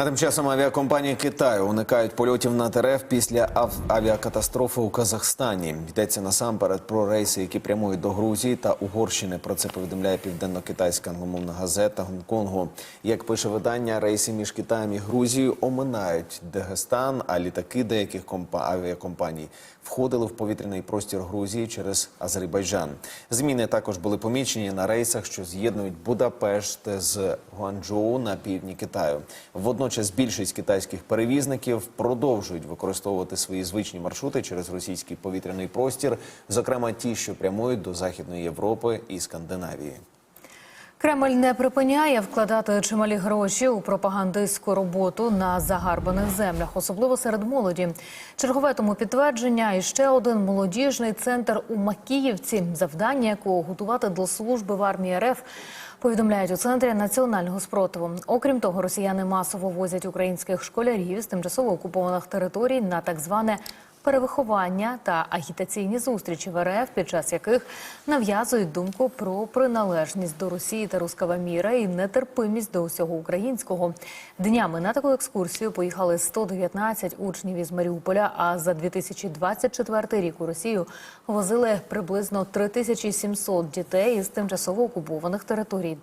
А тим часом авіакомпанії Китаю уникають польотів на ТРФ після ав- авіакатастрофи у Казахстані. Йдеться насамперед про рейси, які прямують до Грузії та Угорщини. Про це повідомляє південно-китайська англомовна газета Гонконгу. Як пише видання, рейси між Китаєм і Грузією оминають Дагестан, а літаки деяких компа- авіакомпаній входили в повітряний простір Грузії через Азербайджан. Зміни також були помічені на рейсах, що з'єднують Будапешт з Гуанчжоу на півдні Китаю. Водночас більшість китайських перевізників продовжують використовувати свої звичні маршрути через російський повітряний простір, зокрема ті, що прямують до Західної Європи і Скандинавії. Кремль не припиняє вкладати чималі гроші у пропагандистську роботу на загарбаних землях, особливо серед молоді. Чергове тому підтвердження і ще один молодіжний центр у Макіївці, завдання якого готувати до служби в армії РФ. Повідомляють у центрі національного спротиву. Окрім того, росіяни масово возять українських школярів з тимчасово окупованих територій на так зване перевиховання та агітаційні зустрічі в РФ, під час яких нав'язують думку про приналежність до Росії та руского міра і нетерпимість до усього українського. Днями на таку екскурсію поїхали 119 учнів із Маріуполя. А за 2024 рік у Росію возили приблизно 3700 дітей із тимчасово окупованих територій.